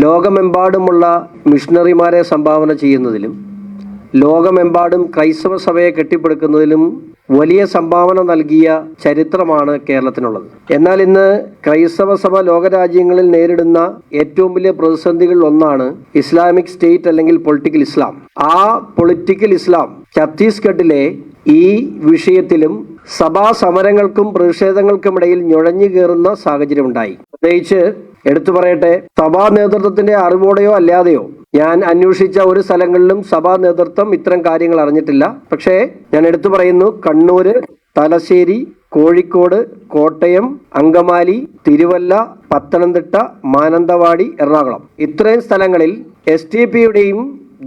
ലോകമെമ്പാടുമുള്ള മിഷണറിമാരെ സംഭാവന ചെയ്യുന്നതിലും ലോകമെമ്പാടും ക്രൈസ്തവ സഭയെ കെട്ടിപ്പടുക്കുന്നതിലും വലിയ സംഭാവന നൽകിയ ചരിത്രമാണ് കേരളത്തിനുള്ളത്. എന്നാൽ ഇന്ന് ക്രൈസ്തവ സഭ ലോകരാജ്യങ്ങളിൽ നേരിടുന്ന ഏറ്റവും വലിയ പ്രതിസന്ധികളിൽ ഒന്നാണ് ഇസ്ലാമിക് സ്റ്റേറ്റ് അല്ലെങ്കിൽ പൊളിറ്റിക്കൽ ഇസ്ലാം. ആ പൊളിറ്റിക്കൽ ഇസ്ലാം ഛത്തീസ്ഗഡിലെ ഈ വിഷയത്തിലും സഭാ സമരങ്ങൾക്കും പ്രതിഷേധങ്ങൾക്കുമിടയിൽ നുഴഞ്ഞു കയറുന്ന സാഹചര്യം ഉണ്ടായി പ്രത്യേകിച്ച് എടുത്തു പറയട്ടെ സഭാ നേതൃത്വത്തിന്റെ അറിവോടെയോ അല്ലാതെയോ ഞാൻ അന്വേഷിച്ച ഒരു സ്ഥലങ്ങളിലും സഭാ നേതൃത്വം ഇത്തരം കാര്യങ്ങൾ അറിഞ്ഞിട്ടില്ല. പക്ഷേ ഞാൻ എടുത്തു പറയുന്നു കണ്ണൂര് തലശ്ശേരി കോഴിക്കോട് കോട്ടയം അങ്കമാലി തിരുവല്ല പത്തനംതിട്ട മാനന്തവാടി എറണാകുളം. ഇത്രയും സ്ഥലങ്ങളിൽ എസ് ടി പിയുടെയും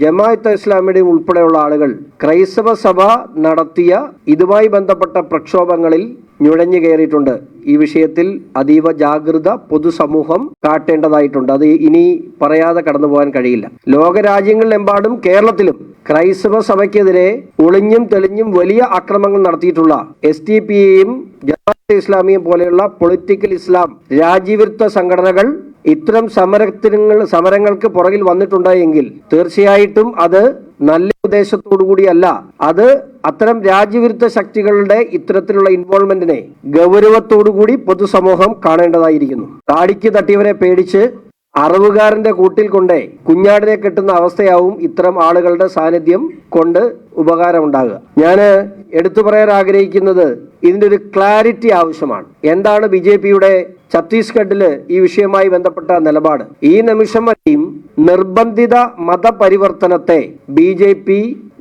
ജമാഅത്ത് ഇസ്ലാമിയുടെയും ഉൾപ്പെടെയുള്ള ആളുകൾ ക്രൈസ്തവ സഭ നടത്തിയ ഇതുമായി ബന്ധപ്പെട്ട പ്രക്ഷോഭങ്ങളിൽ നുഴഞ്ഞു കയറിയിട്ടുണ്ട്. ഈ വിഷയത്തിൽ അതീവ ജാഗ്രത പൊതുസമൂഹം കാട്ടേണ്ടതായിട്ടുണ്ട്. അത് ഇനി പറയാതെ കടന്നു പോകാൻ കഴിയില്ല. ലോകരാജ്യങ്ങളിലെമ്പാടും കേരളത്തിലും ക്രൈസ്തവ സഭയ്ക്കെതിരെ ഒളിഞ്ഞും തെളിഞ്ഞും വലിയ ആക്രമണങ്ങൾ നടത്തിയിട്ടുള്ള എസ് ടി പിയെയും ജമാഅത്തെ ഇസ്ലാമിയും പോലെയുള്ള പൊളിറ്റിക്കൽ ഇസ്ലാം രാജ്യവിരുദ്ധ സംഘടനകൾ ഇത്തരം സമരത്തിന് സമരങ്ങൾക്ക് പുറകിൽ വന്നിട്ടുണ്ടായെങ്കിൽ തീർച്ചയായിട്ടും അത് നല്ല ഉദ്ദേശത്തോടു കൂടിയല്ല. അത് അത്തരം രാജ്യവിരുദ്ധ ശക്തികളുടെ ഇത്തരത്തിലുള്ള ഇൻവോൾവ്മെന്റിനെ ഗൗരവത്തോടു കൂടി പൊതുസമൂഹം കാണേണ്ടതായിരിക്കുന്നു. താടിക്ക് തട്ടിയവരെ പേടിച്ച് അറിവുകാരന്റെ കൂട്ടിൽ കൊണ്ടേ കുഞ്ഞാടിനെ കെട്ടുന്ന അവസ്ഥയാവും ഇത്തരം ആളുകളുടെ സാന്നിധ്യം കൊണ്ട് ഉപകാരമുണ്ടാകുക. ഞാൻ എടുത്തു പറയാൻ ആഗ്രഹിക്കുന്നത് ഇതിന്റെ ഒരു ക്ലാരിറ്റി ആവശ്യമാണ്. എന്താണ് ബി ജെ പിയുടെ ഛത്തീസ്ഗഡിൽ ഈ വിഷയവുമായി ബന്ധപ്പെട്ട നിലപാട്? ഈ നിമിഷം വരെയും നിർബന്ധിത മതപരിവർത്തനത്തെ ബി ജെ പി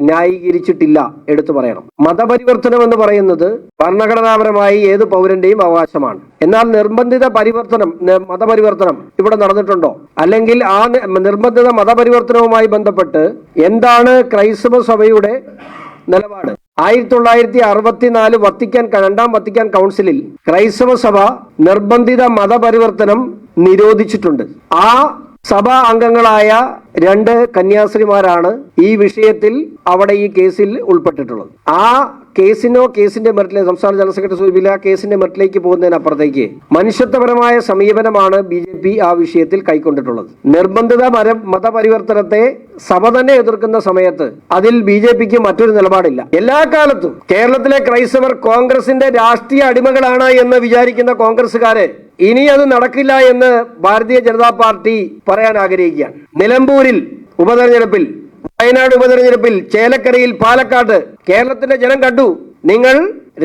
ന്യായീകരിച്ചിട്ടില്ല എടുത്തു പറയണം. മതപരിവർത്തനം എന്ന് പറയുന്നത് ഭരണഘടനാപരമായി ഏത് പൗരന്റെയും അവകാശമാണ്. എന്നാൽ നിർബന്ധിത പരിവർത്തനം മതപരിവർത്തനം ഇവിടെ നടന്നിട്ടുണ്ടോ? അല്ലെങ്കിൽ ആ നിർബന്ധിത മതപരിവർത്തനവുമായി ബന്ധപ്പെട്ട് എന്താണ് ക്രൈസ്തവ സഭയുടെ നിലപാട്? ആയിരത്തി തൊള്ളായിരത്തി അറുപത്തിനാല് വത്തിക്കാൻ രണ്ടാം വത്തിക്കാൻ കൗൺസിലിൽ ക്രൈസ്തവ സഭ നിർബന്ധിത മതപരിവർത്തനം നിരോധിച്ചിട്ടുണ്ട്. ആ സഭാ അംഗങ്ങളായ രണ്ട് കന്യാസ്ത്രീമാരാണ് ഈ വിഷയത്തിൽ അവിടെ ഈ കേസിൽ ഉൾപ്പെട്ടിട്ടുള്ളത്. ആ കേസിനോ കേസിന്റെ മെറിറ്റിലെ സംസ്ഥാന ജനറൽ സെക്രട്ടറി സൂചിപ്പിച്ചില്ല ആ കേസിന്റെ മെറിറ്റിലേക്ക് പോകുന്നതിനപ്പുറത്തേക്ക് മനുഷ്യത്വപരമായ സമീപനമാണ് ബി ജെ പി ആ വിഷയത്തിൽ കൈക്കൊണ്ടിട്ടുള്ളത്. നിർബന്ധിത മര മതപരിവർത്തനത്തെ സഭ തന്നെ എതിർക്കുന്ന സമയത്ത് അതിൽ ബി ജെ പിക്ക് മറ്റൊരു നിലപാടില്ല. എല്ലാ കാലത്തും കേരളത്തിലെ ക്രൈസ്തവർ കോൺഗ്രസിന്റെ രാഷ്ട്രീയ അടിമകളാണ് എന്ന് വിചാരിക്കുന്ന കോൺഗ്രസുകാര് ഇനി അത് നടക്കില്ല എന്ന് ഭാരതീയ ജനതാ പാർട്ടി പറയാൻ ആഗ്രഹിക്കുകയാണ്. നിലമ്പൂരിൽ ഉപതെരഞ്ഞെടുപ്പിൽ വയനാട് ഉപതെരഞ്ഞെടുപ്പിൽ ചേലക്കരയിൽ പാലക്കാട് കേരളത്തിന്റെ ജനം കണ്ടു. നിങ്ങൾ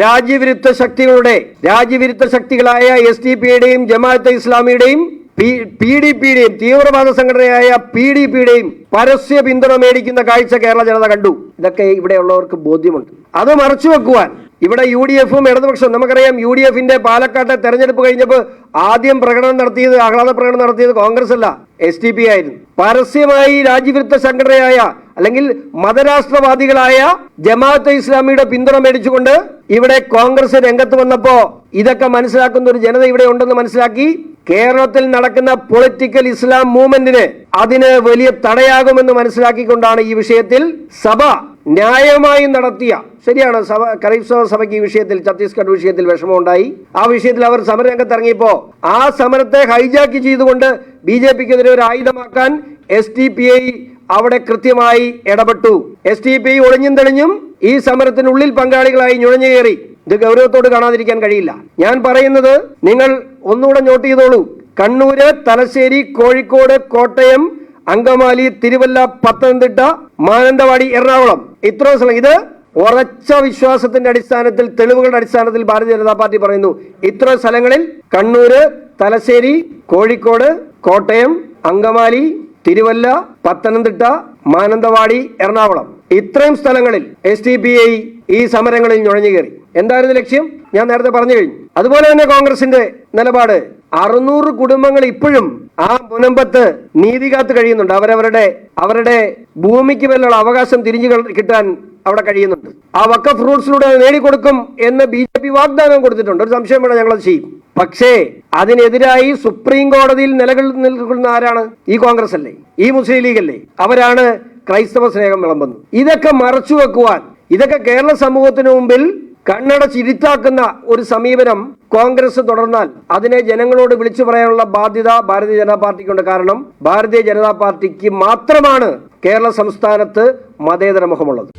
രാജ്യവിരുദ്ധ ശക്തികളുടെ രാജ്യവിരുദ്ധ ശക്തികളായ എസ് ഡി പിയുടെയും ജമാഅത്തെ ഇസ്ലാമിയുടെയും പി ഡി പിയുടെയും തീവ്രവാദ സംഘടനയായ പി ഡി പിയുടെയും പരസ്യ പിന്തുണ മേടിക്കുന്ന കാഴ്ച കേരള ജനത കണ്ടു. ഇതൊക്കെ ഇവിടെയുള്ളവർക്ക് ബോധ്യമുണ്ട്. അത് മറച്ചു വെക്കുവാൻ ഇവിടെ യു ഡി എഫും ഇടതുപക്ഷം നമുക്കറിയാം യു ഡി എഫിന്റെ പാലക്കാട്ടെ തെരഞ്ഞെടുപ്പ് കഴിഞ്ഞപ്പോൾ ആദ്യം പ്രകടനം നടത്തിയത് ആഹ്ലാദ പ്രകടനം നടത്തിയത് കോൺഗ്രസ് അല്ല എസ് ടി പി ആയിരുന്നു. പരസ്യമായി രാജ്യവിരുദ്ധ സംഘടനയായ അല്ലെങ്കിൽ മതരാഷ്ട്രവാദികളായ ജമാഅത്തെ ഇസ്ലാമിയുടെ പിന്തുണ മേടിച്ചുകൊണ്ട് ഇവിടെ കോൺഗ്രസ് രംഗത്ത് വന്നപ്പോ ഇതൊക്കെ മനസ്സിലാക്കുന്ന ഒരു ജനത ഇവിടെ ഉണ്ടെന്ന് മനസ്സിലാക്കി കേരളത്തിൽ നടക്കുന്ന പൊളിറ്റിക്കൽ ഇസ്ലാം മൂവ്മെന്റിന് അതിന് വലിയ തടയാകുമെന്ന് മനസ്സിലാക്കിക്കൊണ്ടാണ് ഈ വിഷയത്തിൽ സഭ ന്യായമായി നടത്തിയ ശരിയാണ് സഭ ക്രൈസ്തവ സഭയ്ക്ക് ഈ വിഷയത്തിൽ ഛത്തീസ്ഗഡ് വിഷയത്തിൽ വിഷമമുണ്ടായി. ആ വിഷയത്തിൽ അവർ സമരരംഗത്ത് ഇറങ്ങിയപ്പോ ആ സമരത്തെ ഹൈജാക്ക് ചെയ്തുകൊണ്ട് ബി ജെ പിക്കെതിരെ ഒരു ആയുധമാക്കാൻ എസ് ടി പി ഐ അവിടെ കൃത്യമായി ഇടപെട്ടു. എസ് ടി പി ഐ ഒളിഞ്ഞും തെളിഞ്ഞും ഈ സമരത്തിനുള്ളിൽ പങ്കാളികളായി നുഴഞ്ഞു കയറി. ഇത് ഗൗരവത്തോട് കാണാതിരിക്കാൻ കഴിയില്ല. ഞാൻ പറയുന്നത് നിങ്ങൾ ഒന്നുകൂടെ നോട്ട് ചെയ്തോളൂ. കണ്ണൂര് തലശ്ശേരി കോഴിക്കോട് കോട്ടയം അങ്കമാലി തിരുവല്ല പത്തനംതിട്ട മാനന്തവാടി എറണാകുളം. ഇത്രയും സ്ഥലം. ഇത് ഉറച്ച വിശ്വാസത്തിന്റെ അടിസ്ഥാനത്തിൽ തെളിവുകളുടെ അടിസ്ഥാനത്തിൽ ഭാരതീയ ജനതാ പാർട്ടി പറയുന്നു. ഇത്ര സ്ഥലങ്ങളിൽ കണ്ണൂര് തലശ്ശേരി കോഴിക്കോട് കോട്ടയം അങ്കമാലി തിരുവല്ല പത്തനംതിട്ട മാനന്തവാടി എറണാകുളം. ഇത്രയും സ്ഥലങ്ങളിൽ എസ് ഡി പി ഐ ഈ സമരങ്ങളിൽ നുഴഞ്ഞു കയറി. എന്തായിരുന്നു ലക്ഷ്യം? ഞാൻ നേരത്തെ പറഞ്ഞു കഴിഞ്ഞു. അതുപോലെ തന്നെ കോൺഗ്രസിന്റെ നിലപാട്. അറുന്നൂറ് കുടുംബങ്ങൾ ഇപ്പോഴും ആ മുനമ്പത്ത് നീതി കാത്ത് കഴിയുന്നുണ്ട്. അവരവരുടെ അവരുടെ ഭൂമിക്ക് മേലുള്ള അവകാശം തിരിഞ്ഞു കിട്ടാൻ അവിടെ കഴിയുന്നുണ്ട്. ആ വക്കഫ് റൂട്ട്സിലൂടെ അത് നേടിക്കൊടുക്കും എന്ന് ബി ജെ പി വാഗ്ദാനം കൊടുത്തിട്ടുണ്ട്. ഒരു സംശയം വേണം ഞങ്ങളത് ചെയ്യും. പക്ഷേ അതിനെതിരായി സുപ്രീം കോടതിയിൽ നിലകളിൽ നിൽക്കുന്ന ആരാണ്? ഈ കോൺഗ്രസ് അല്ലേ? ഈ മുസ്ലിം ലീഗ് അല്ലേ? അവരാണ് ക്രൈസ്തവ സ്നേഹം വിളമ്പുന്നത്. ഇതൊക്കെ മറച്ചു വെക്കുവാൻ ഇതൊക്കെ കേരള സമൂഹത്തിന് മുമ്പിൽ കണ്ണട ചിരിത്താക്കുന്ന ഒരു സമീപനം കോൺഗ്രസ് തുടർന്നാൽ അതിനെ ജനങ്ങളോട് വിളിച്ചു പറയാനുള്ള ബാധ്യത ഭാരതീയ ജനതാ പാർട്ടിക്കുണ്ട്. കാരണം ഭാരതീയ ജനതാ പാർട്ടിക്ക് മാത്രമാണ് കേരള സംസ്ഥാനത്ത് മതേതര മുഖമുള്ളത്.